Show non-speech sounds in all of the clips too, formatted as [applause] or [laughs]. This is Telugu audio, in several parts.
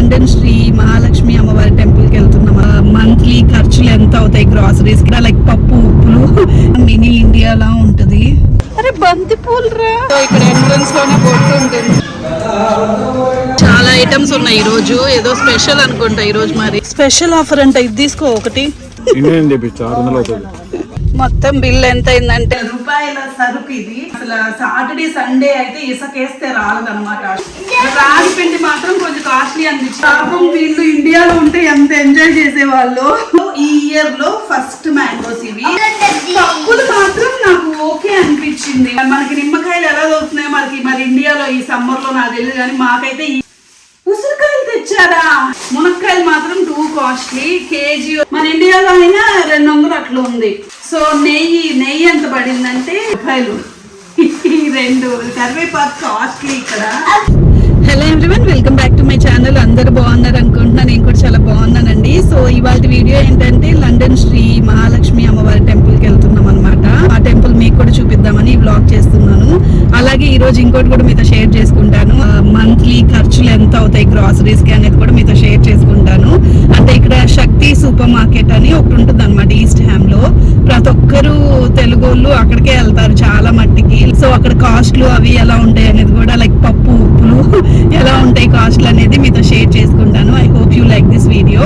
లండన్ శ్రీ మహాలక్ష్మి అమ్మవారి టెంపుల్కి వెళ్తున్నాం. మంత్లీ ఖర్చులు ఎంత అవుతాయి? గ్రాసరీస్కి లైక్ పప్పు ఉప్పులు మినీ ఇండియా లా ఉంటది. అరే బంతి పూలు రా ఇక్కడ ఎంట్రన్స్లోనే బొట్టు ఉంటుంది. చాలా ఐటమ్స్ ఉన్నాయి ఈ రోజు ఏదో స్పెషల్ అనుకుంటా ఈ రోజు మరి. స్పెషల్ ఆఫర్ అంటే ఇది తీసుకో ఒకటి. ఇండియన్ తెప్పించు ఆరు వందలు అవుతుంది. మొత్తం బిల్ ఎంత అయిందంటే రూపాయల సరుకు ఇది. అసలు సాటర్డే సండే అయితే ఇసకేస్తే రాలదన్నమాట. రాగి పిండి మాత్రం కొంచెం కాస్ట్లీ అనిపించింది. పాపం వీళ్ళు ఇండియాలో ఉంటే ఎంత ఎంజాయ్ చేసేవాళ్ళు. ఈ ఇయర్లో ఫస్ట్ మ్యాంగోస్ ఇవి. పప్పులు మాత్రం నాకు ఓకే అనిపించింది. మనకి నిమ్మకాయలు ఎలా దొరుకుతున్నాయి మనకి మరి ఇండియాలో ఈ సమ్మర్లో నాకు తెలియదు కానీ మాకైతే ఉసిరికాయలు తెచ్చారా మునక్కాయలు మాత్రం టూ కాస్ట్లీ కేజీ మన ఇండియాలో అయినా రెండు వందలు అట్లా ఉంది. సో నెయ్యి నెయ్యి ఎంత పడిందంటే రూపాయలు ఈ [laughs] రెండు. కరివేపాకు కాస్ట్లీ ఇక్కడ. Hello everyone welcome back to my channel అందరూ బాగున్నారు అనుకుంటున్నా నేను కూడా చాలా బాగున్నానండి. సో ఇవాళ వీడియో ఏంటంటే లండన్ శ్రీ మహాలక్ష్మి అమ్మవారి టెంపుల్కి వెళ్తున్నాం అనమాట ఆ టెంపుల్ మీకు కూడా చూపిద్దామని బ్లాగ్ చేస్తున్నాను. అలాగే ఈ రోజు ఇంకోటి కూడా మీతో షేర్ చేసుకుంటాను. మంత్లీ ఖర్చులు ఎంత అవుతాయి గ్రాసరీస్కి అనేది కూడా మీతో షేర్ చేసుకుంటాను. దగ్గర ఇక్కడ శక్తి సూపర్ మార్కెట్ అని ఒకటి ఉంటుంది అనమాట ఈస్ట్ హ్యామ్లో. ప్రతి ఒక్కరు తెలుగు వాళ్ళు అక్కడికే వెళ్తారు చాలా మట్టికి. సో అక్కడ కాస్ట్లు అవి ఎలా ఉంటాయి అనేది కూడా లైక్ పప్పు ఉప్పులు [laughs] ఎలా ఉంటాయి కాస్ట్లు అనేది మీతో షేర్ చేసుకుంటాను. I hope you like this video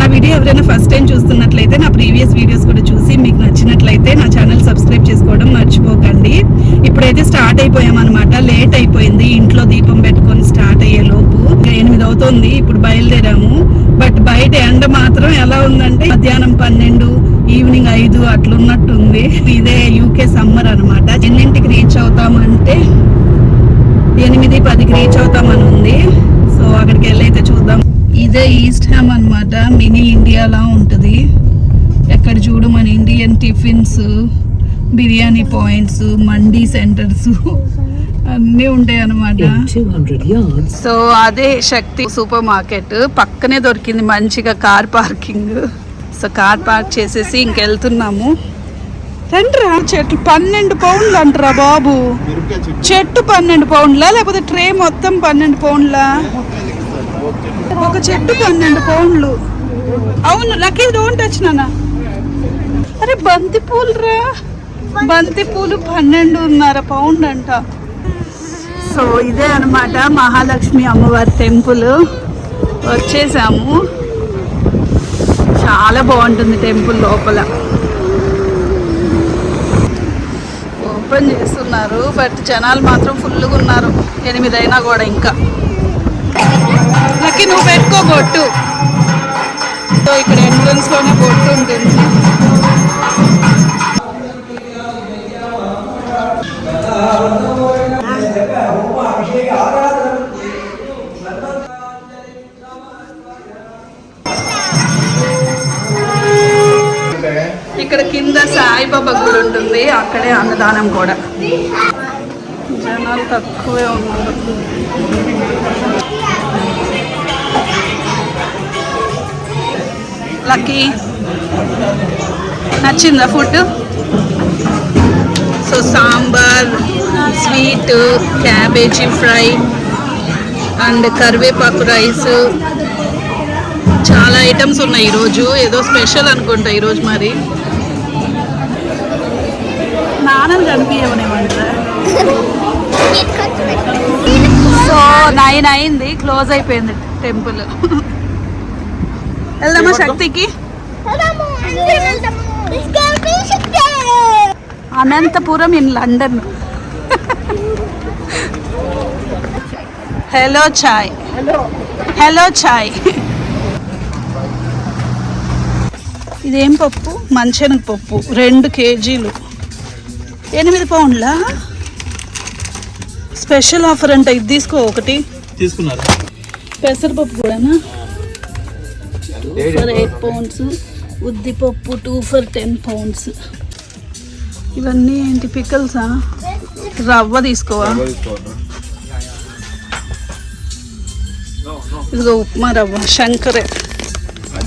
నా వీడియో ఎవరైనా ఫస్ట్ టైం చూస్తున్నట్లయితే నా ప్రీవియస్ వీడియోస్ కూడా చూసి మీకు నచ్చినట్లయితే నా ఛానల్ సబ్స్క్రైబ్ చేసుకోవడం మర్చిపోకండి. ఇప్పుడైతే స్టార్ట్ అయిపోయామన్నమాట లేట్ అయిపోయింది. ఇంట్లో దీపం పెట్టుకొని స్టార్ట్ అయ్యే లోపు. ఎనిమిది అవుతుంది. ఇప్పుడు బయలుదేరాము. బట్ బయట ఎండ మాత్రం ఎలా ఉందంటే మధ్యాహ్నం పన్నెండు ఈవినింగ్ ఐదు అట్లున్నట్టుంది. ఇదే యూకే సమ్మర్ అనమాట ఎన్నింటికి రీచ్ అవుతామంటే ఎనిమిది పదికి రీచ్ అవుతామని ఉంది సో అక్కడికి వెళ్ళి అయితే చూద్దాం. ఇదే ఈస్ట్ హ్యామ్ అన్నమాట. మినీ ఇండియాలా ఉంటుంది. ఎక్కడ చూడు మన Indian tiffins biryani points mandi centres. అన్నీ ఉంటాయి అన్నమాట. 200 yards, సో అదే శక్తి సూపర్ మార్కెట్. పక్కనే దొరికింది మంచిగా car parking. So car park చేసేసి ఇంకెళ్తున్నాము. రండిరా చెట్లు పన్నెండు పౌండ్లు అంటారా బాబు. చెట్టు పన్నెండు పౌండ్లా లేకపోతే ట్రే మొత్తం పన్నెండు పౌండ్లా? ఒక చెట్టు పన్నెండు పౌండ్లు. అవును లక్కీ డోంట్ టచ్ నాన్న. అరే బంతి పూలు రా బంతి పూలు పన్నెండున్నర పౌండ్ అంట. సో ఇదే అన్నమాట మహాలక్ష్మి అమ్మవారి టెంపుల్. వచ్చేసాము. చాలా బాగుంటుంది టెంపుల్ లోపల. ఓపెన్ చేస్తున్నారు బట్ జనాలు మాత్రం ఫుల్గా ఉన్నారు. ఎనిమిది అయినా కూడా ఇంకా. లక్కీ నువ్వు పెట్టుకో బొట్టు. సో ఇక్కడ ఎంట్రన్స్లోనే బొట్టు ఉంటుంది. ఇక్కడ కింద సాయిబాబా గుడి ఉంటుంది అక్కడే అన్నదానం కూడా. జనాలు తక్కువే ఉన్నారు. లక్కీ నచ్చిందా food? So sambar sweet cabbage fry and కరివేపాకు రైస్. చాలా ఐటమ్స్ ఉన్నాయి ఈరోజు. ఏదో స్పెషల్ అనుకుంటా ఈరోజు మరి. సో నైన్ అయింది క్లోజ్ అయిపోయింది టెంపుల్. వెళ్దామా శక్తికి? Anantapuram in London. Hello chai. Hello chai. ఇదేం పప్పు? మంచెనగ పప్పు. రెండు కేజీలు. ఎనిమిది పౌండ్లా? స్పెషల్ ఆఫర్ అంటే ఇది తీసుకో ఒకటి. తీసుకున్నారు. పెసరపప్పు కూడానా? For eight pounds. ఉద్దిపప్పు టూ ఫర్ టెన్ పౌండ్స్. ఇవన్నీ ఏంటి పికల్సా రవ్వ తీసుకోవా? ఇదిగో ఉప్మా రవ్వ శంకరే.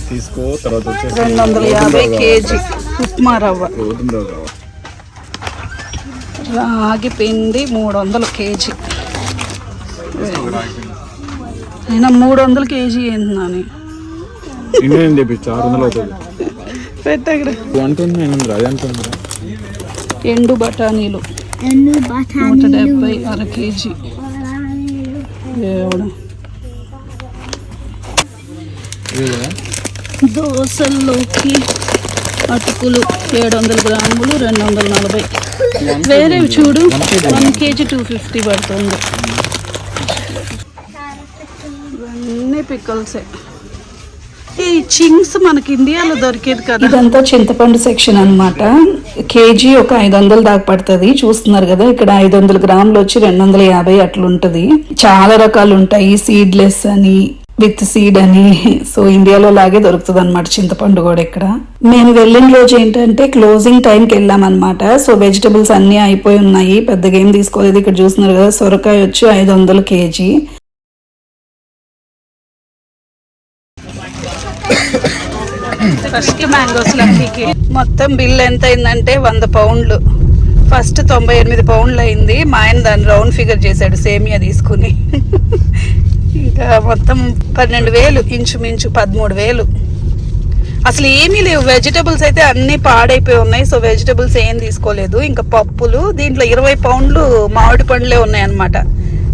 తీసుకో తర్వాత రెండు వందల యాభై కేజీ ఉప్మా రవ్వ. పిండి మూడు వందలు కేజీ. అయినా మూడు వందలు కేజీ ఏందని ఇండియన్ తెప్పించు ఆరు వందలు అవుతుంది? ఎండు బఠానీలు. నూట డెబ్బై అర కేజీ. దేవుడా. దోశల్లోకి అటుకులు ఏడు వందల గ్రాములు రెండు వందల నలభై. వేరేవి చూడు వన్ కేజీ టూ ఫిఫ్టీ పడుతుంది. ఇవన్నీ పిక్కల్సే. ఈ చింగ్స్ మనకి ఇండియాలో దొరికేది కదా. ఇదంతా చింతపండు సెక్షన్ అన్నమాట. కేజీ ఒక ఐదు వందలు దాకా పడుతుంది. చూస్తున్నారు కదా ఇక్కడ ఐదు వందల గ్రాములు వచ్చి రెండు వందల యాభై అట్లుంటది. చాలా రకాలు ఉంటాయి సీడ్లెస్ అని విత్ సీడ్ అని. సో ఇండియాలో లాగే దొరుకుతుంది అనమాట చింతపండు కూడా ఇక్కడ. మేము వెళ్ళిన రోజు ఏంటంటే క్లోజింగ్ టైంకి వెళ్ళామన్నమాట. సో వెజిటబుల్స్ అన్నీ అయిపోయి ఉన్నాయి. పెద్దగా ఏం తీసుకోలేదు. ఇక్కడ చూస్తున్నారు కదా సొరకాయ వచ్చి ఐదు వందలు కేజీ ఫస్ట్ మ్యాంగోస్ మొత్తం బిల్ ఎంత అయిందంటే వంద పౌండ్లు. ఫస్ట్ తొంభై ఎనిమిది పౌండ్లు అయింది. మా ఆయన దాన్ని రౌండ్ ఫిగర్ చేశాడు సేమియా తీసుకుని. ఇంకా మొత్తం పన్నెండు వేలు ఇంచుమించు పదమూడు వేలు. అసలు ఏమీ లేవు. వెజిటబుల్స్ అయితే అన్నీ పాడైపోయి ఉన్నాయి. సో వెజిటబుల్స్ ఏం తీసుకోలేదు. ఇంకా పప్పులు దీంట్లో ఇరవై పౌండ్లు మామిడి పండ్లే ఉన్నాయి అనమాట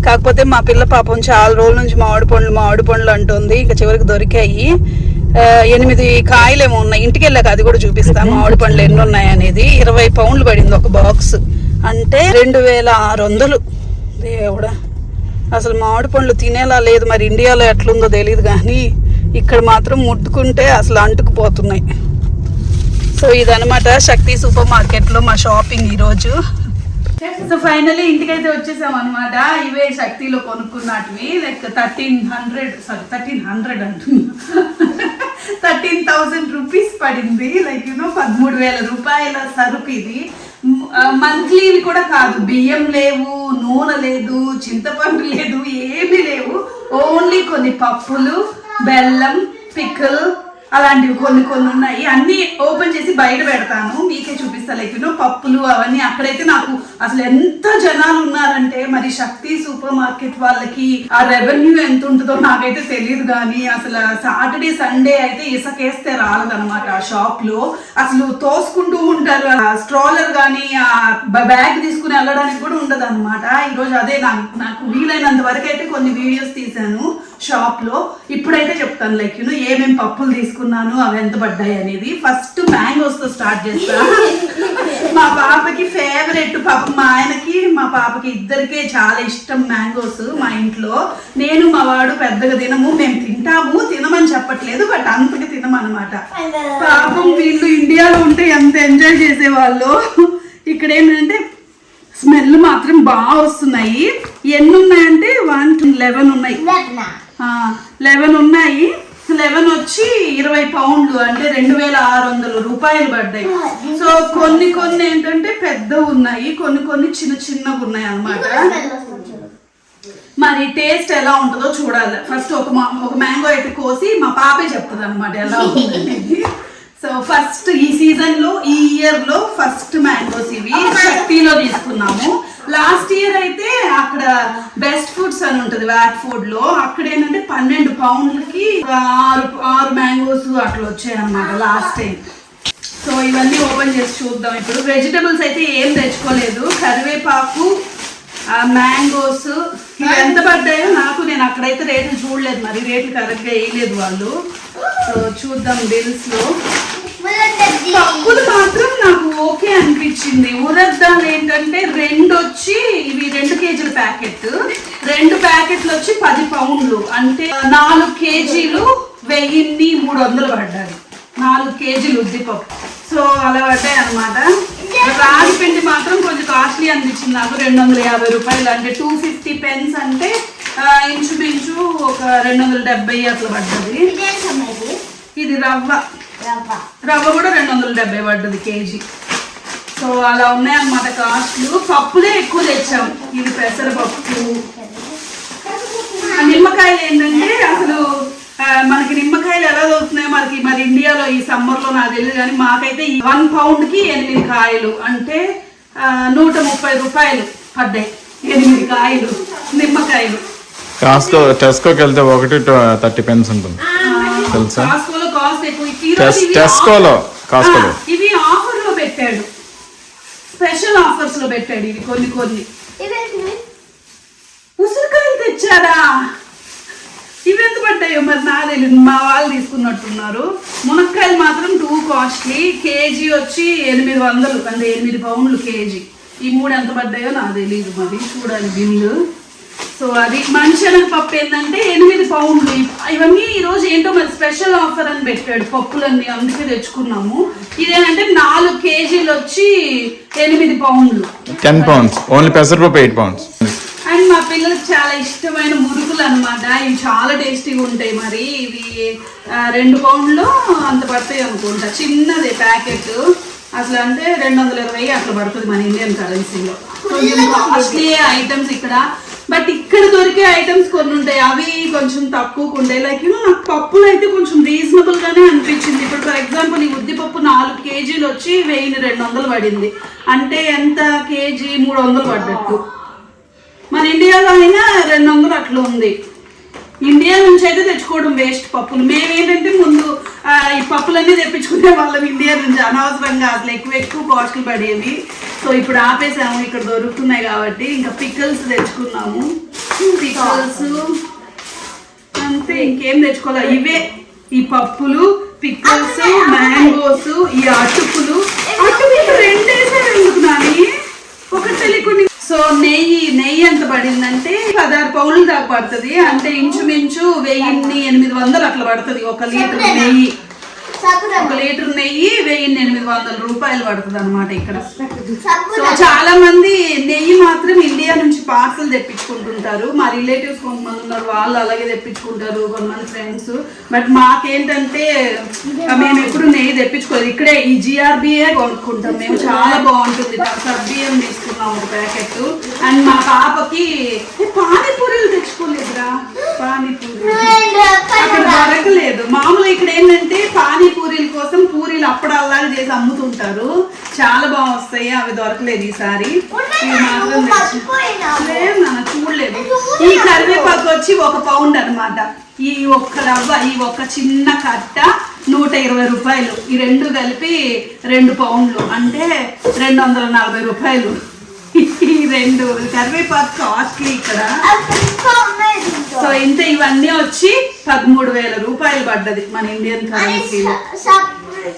కాకపోతే మా పిల్ల పాపం చాలా రోజుల నుంచి మామిడి పండ్లు మామిడి పండ్లు అంటుంది. ఇంకా చివరికి దొరికాయి. ఎనిమిది కాయలేమో ఉన్నాయి. ఇంటికి వెళ్ళాక అది కూడా చూపిస్తా. మామిడి పండ్లు ఎన్ని ఉన్నాయి అనేది. ఇరవై పౌండ్లు పడింది ఒక బాక్స్. అంటే రెండు వేల ఆరు వందలు. దేవుడా. అసలు మామిడి పండ్లు తినేలా లేదు మరి ఇండియాలో ఎట్లుందో తెలియదు కానీ ఇక్కడ మాత్రం ముట్టుకుంటే అసలు అంటుకుపోతున్నాయి. సో ఇదనమాట శక్తి సూపర్ మార్కెట్లో మా షాపింగ్ ఈరోజు. సో ఫైనలీ ఇంటికైతే వచ్చేసాం అనమాట ఇవే శక్తిలో కొనుక్కున్నటివి like thirteen hundred sorry thirteen hundred అంటున్నా. థర్టీన్ థౌజండ్ రూపీస్ పడింది లైక్ యూనో పదమూడు వేల రూపాయల సరుకు ఇది. మంత్లీవి కూడా కాదు. బియ్యం లేవు నూనె లేదు చింతపండు లేదు ఏమీ లేవు. ఓన్లీ కొన్ని పప్పులు బెల్లం పిక్కలు అలాంటివి కొన్ని కొన్ని ఉన్నాయి. అన్ని ఓపెన్ చేసి బయట పెడతాను. మీకే చూపిస్తా. లైక్ పప్పులు అవన్నీ అక్కడైతే నాకు అసలు ఎంత జనాలు ఉన్నారంటే మరి శక్తి సూపర్ మార్కెట్ వాళ్ళకి ఆ రెవెన్యూ ఎంత ఉంటుందో నాకైతే తెలియదు కానీ అసలు సాటర్డే సండే అయితే ఇసకేస్తే రాలదనమాట ఆ షాప్లో. అసలు తోసుకుంటూ ఉంటారు. స్ట్రాలర్ కానీ ఆ బ్యాగ్ తీసుకుని వెళ్ళడానికి కూడా ఉండదు అనమాట ఈరోజు అదే నాకు నాకు వీలైనంత వరకు అయితే కొన్ని వీడియోస్ తీశాను. షాప్లో ఇప్పుడైతే చెప్తాను లైక్ యూనో ఏమేం పప్పులు తీసుకున్నాను అవి ఎంత పడ్డాయి అనేది. ఫస్ట్ మ్యాంగోస్తో స్టార్ట్ చేస్తాను మా పాపకి ఫేవరెట్ పాప మా ఆయనకి మా పాపకి ఇద్దరికే చాలా ఇష్టం మ్యాంగోస్ మా ఇంట్లో. నేను మా వాడు పెద్దగా తినము మేము తింటాము తినమని చెప్పట్లేదు బట్ అంతగా తినమనమాట పాపం వీళ్ళు ఇండియాలో ఉంటే ఎంత ఎంజాయ్ చేసేవాళ్ళు. ఇక్కడ ఏంటంటే స్మెల్ మాత్రం బాగా వస్తున్నాయి. ఎన్ని లెవెన్ ఉన్నాయి. లెవెన్? ఉన్నాయి. లెవెన్ వచ్చి ఇరవై పౌండ్లు అంటే రెండు వేల ఆరు వందల రూపాయలు పడ్డాయి. సో కొన్ని కొన్ని ఏంటంటే పెద్ద ఉన్నాయి. కొన్ని కొన్ని చిన్న చిన్నగా ఉన్నాయి అన్నమాట. మరి టేస్ట్ ఎలా ఉంటుందో చూడాలి. ఫస్ట్ ఒక మా- ఒక మ్యాంగో అయితే కోసి మా పాపే చెప్తుంది అనమాట ఎలా ఉంటుంది సో ఫస్ట్ ఈ సీజన్లో ఈ ఇయర్లో ఫస్ట్ మ్యాంగోస్ ఇవి శక్తిలో తీసుకున్నాము. లాస్ట్ ఇయర్ అయితే అక్కడ బెస్ట్ ఫుడ్స్ అని ఉంటది వ్యాట్ ఫుడ్లో. అక్కడ ఏంటంటే పన్నెండు పౌండ్లకి ఆరు ఆరు మ్యాంగోస్ అట్లా వచ్చాయి అన్నమాట లాస్ట్ టైం సో ఇవన్నీ ఓపెన్ చేసి చూద్దాం. ఇప్పుడు వెజిటబుల్స్ అయితే ఏం తెచ్చుకోలేదు. కరివేపాకు మ్యాంగోస్ ఇవి ఎంత పడ్డాయో నాకు నేను అక్కడైతే రేట్లు చూడలేదు. మరి రేట్లు కరెక్ట్గా వేయలేదు వాళ్ళు. సో చూద్దాం బిల్స్లో. పప్పులు మాత్రం అనిపించింది ఉరద్దాలు ఏంటంటే రెండు వచ్చి ఇవి రెండు కేజీల ప్యాకెట్. రెండు ప్యాకెట్లు వచ్చి పది పౌండ్లు. అంటే నాలుగు కేజీలు వెయ్యిన్ని మూడు వందలు పడ్డాయి. నాలుగు కేజీలు ఉద్దిపప్పు. సో అలా పడ్డాయి అనమాట రాగి పిండి మాత్రం కొంచెం కాస్ట్లీ అనిపించింది నాకు. రెండు వందల యాభై రూపాయలు. అంటే టూ ఫిఫ్టీ పెన్స్ అంటే ఇంచుమించు ఒక రెండు వందల డెబ్బై అట్లా పడ్డది. ఇది? రవ్వ. రవ్వ కూడా రెండు వందల డెబ్బై పడ్డది కేజీ. సో అలా ఉన్నాయన్నమాట కాస్ట్లు. పప్పులే ఎక్కువ తెచ్చాం. ఇది పెసరపప్పు నిమ్మకాయలు ఏంటంటే అసలు మనకి నిమ్మకాయలు ఎలా దొరుకుతున్నాయో మనకి మరి ఇండియాలో ఈ సమ్మర్లో నాకు తెలియదు కానీ మాకైతే ఈ వన్ పౌండ్కి ఎనిమిది కాయలు. అంటే నూట ముప్పై రూపాయలు పడ్డాయి. ఎనిమిది కాయలు నిమ్మకాయలు. కాస్కో టెస్కోకి వెళ్తే ఒకటి థర్టీ పెన్స్ ఉంటుంది. తెలుసా? టెస్కోలో కాస్కోలో ఇవి ఆఫర్లో పెట్టాడు స్పెషల్ ఆఫర్స్లో పెట్టాడు ఇవి కొన్ని కొన్ని. ఉసిరికాయలు తెచ్చారా ఇవి ఎంత పడ్డాయో మరి నా తెలియదు మా వాళ్ళు తీసుకున్నట్టున్నారు. మునక్కాయలు మాత్రం టూ కాస్ట్లీ కేజీ వచ్చి ఎనిమిది వందలు అంటే ఎనిమిది పౌండ్లు కేజీ. ఈ మూడు ఎంత పడ్డాయో నాకు తెలియదు మరి. చూడాలి బిల్లు. సో అది మనిషి పప్పు ఏంటంటే ఎనిమిది పౌండ్లు. ఇవ్- ఇవన్నీ ఈరోజు ఏంటో మరి స్పెషల్ ఆఫర్ అని పెట్టాడు పప్పులన్నీ అందుకే తెచ్చుకున్నాము. ఇదేంటంటే నాలుగు కేజీలు వచ్చి ఎనిమిది పౌండ్లు. టెన్ పౌండ్స్ ఓన్లీ పెసరపప్పు ఎయిట్ పౌండ్స్ అండ్ మా పిల్లలకు చాలా ఇష్టమైన మురుకులు అన్నమాట. ఇవి చాలా టేస్టీగా ఉంటాయి మరి. ఇవి రెండు పౌండ్లు అంత పడతాయి అనుకుంటా. చిన్నది ప్యాకెట్. అసలు అంటే రెండు వందల ఇరవై అట్లా పడుతుంది మన ఇండియన్ కరెన్సీలో. కొంచెం కాస్ట్లీ ఐటమ్స్ ఇక్కడ బట్ ఇక్కడ దొరికే ఐటమ్స్ కొన్ని ఉంటాయి. అవి కొంచెం తక్కువకు ఉంటాయి. లైక్ యూనో నాకు పప్పులు అయితే కొంచెం రీజనబుల్ గానే అనిపించింది. ఇప్పుడు ఫర్ ఎగ్జాంపుల్ ఈ ఉద్దిపప్పు నాలుగు కేజీలు వచ్చి వెయ్యి రెండు వందలు పడింది. అంటే ఎంత కేజీ? మూడు వందలు పడ్డట్టు. మన ఇండియాలో అయినా రెండు వందలు అట్లా ఉంది. ఇండియా నుంచి అయితే తెచ్చుకోవడం వేస్ట్ పప్పులు. మేమేంటంటే ముందు ఈ ఈ పప్పులన్నీ తెప్పించుకునే వాళ్ళం ఇండియా నుంచి. అనవసరంగా అసలు ఎక్కువ ఎక్కువ కాస్ట్లు పడేవి. సో ఇప్పుడు ఆపేసాము ఇక్కడ దొరుకుతున్నాయి కాబట్టి ఇంకా పిక్కల్స్ తెచ్చుకున్నాము. పిక్కల్స్ అంతే ఇంకేం తెచ్చుకోవాలి? ఇవే ఈ పప్పులు పిక్కల్స్ మ్యాంగోస్ ఈ అటుకులు. అటుకులు రెండేసారి ఎందుకు నాని? ఒకటి తెలియకుండా. సో నెయ్యి పడిందంటే పదహారు పౌన్లు దాకా పడుతుంది. అంటే ఇంచుమించు వెయ్యిన్ని ఎనిమిది వందలు అట్లా పడుతుంది. ఒక లీటర్ నెయ్యి. ఒక లీటర్ నెయ్యి వెయ్యిన్ని ఎనిమిది వందల రూపాయలు పడుతుంది అనమాట ఇక్కడ. సో చాలా మంది నెయ్యి మాత్రం ఇండియా నుంచి పార్సల్ తెప్పించుకుంటుంటారు. మా రిలేటివ్స్ కొంతమంది ఉన్నారు వాళ్ళు అలాగే తెప్పించుకుంటారు కొంతమంది ఫ్రెండ్స్. బట్ మాకేంటంటే మేము ఎప్పుడు నెయ్యి తెప్పించుకోలేదు. ఇక్కడే ఈ జిఆర్బిఏ కొనుక్కుంటాం. మేము చాలా బాగుంటుంది. సబ్బియ్యం తీసుకున్నాం ఒక ప్యాకెట్. అండ్ మా పాపకి పానీపూరీలు తెచ్చుకోలేదురా. పానీపూరి అక్కడ దొరకలేదు. మామూలుగా ఇక్కడ ఏంటంటే పానీపూరీల కోసం పూరీలు అప్పడాల్లాగా చేసి అమ్ముతుంటారు. చాలా బాగా వస్తాయి అవి దొరకలేదు ఈసారి. లేదు నాన్న చూడలేదు. ఈ కరివేపాకు వచ్చి ఒక పౌండ్ అన్నమాట. ఈ ఒక్క రవ్వ ఈ ఒక్క చిన్న కట్ట నూట ఇరవై రూపాయలు. ఈ రెండు కలిపి రెండు పౌండ్లు. అంటే రెండు వందల నలభై రూపాయలు. రెండు. కరివేపాకు కాస్ట్లీ ఇక్కడ. సో ఇంత ఇవన్నీ వచ్చి పదమూడు వేల రూపాయలు పడ్డది మన ఇండియన్ కరెన్సీలో.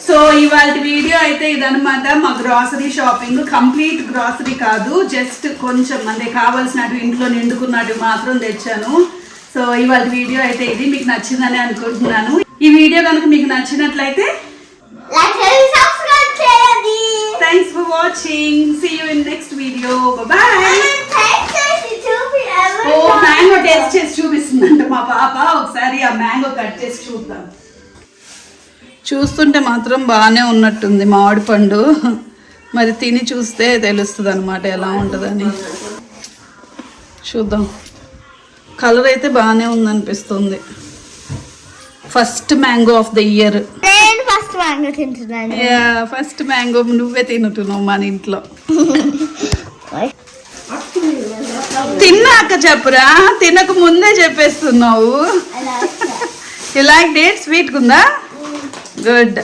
సో ఇవాళ వీడియో అయితే ఇదనమాట మా గ్రాసరీ షాపింగ్ కంప్లీట్ గ్రాసరీ కాదు. జస్ట్ కొంచెం అంటే కావాల్సినట్టు ఇంట్లో నిండుకున్నట్టు మాత్రం తెచ్చాను. సో ఇవాళ వీడియో అయితే ఇది. మీకు నచ్చిందని అనుకుంటున్నాను. ఈ వీడియో కనుక మీకు నచ్చినట్లయితే thanks for watching see you in next video bye ఓ మ్యాంగో టేస్ట్ చేసి చూపిస్తుందంట మా పాప ఒకసారి ఆ మ్యాంగో కట్ చేసి చూద్దాం. చూస్తుంటే మాత్రం బాగానే ఉన్నట్టుంది మామిడి పండు. మరి తిని చూస్తే తెలుస్తుంది అనమాట ఎలా ఉంటుందని. చూద్దాం. కలర్ అయితే బాగానే ఉందనిపిస్తుంది. First mango of the year mango తింటున్నాను. ఫస్ట్ మ్యాంగో నువ్వే తింటున్నావు మన ఇంట్లో. తిన్నాక చెప్పురా తినక ముందే చెప్పేస్తున్నావు. యు లైక్ డేట్ స్వీట్ ఉందా గుడ్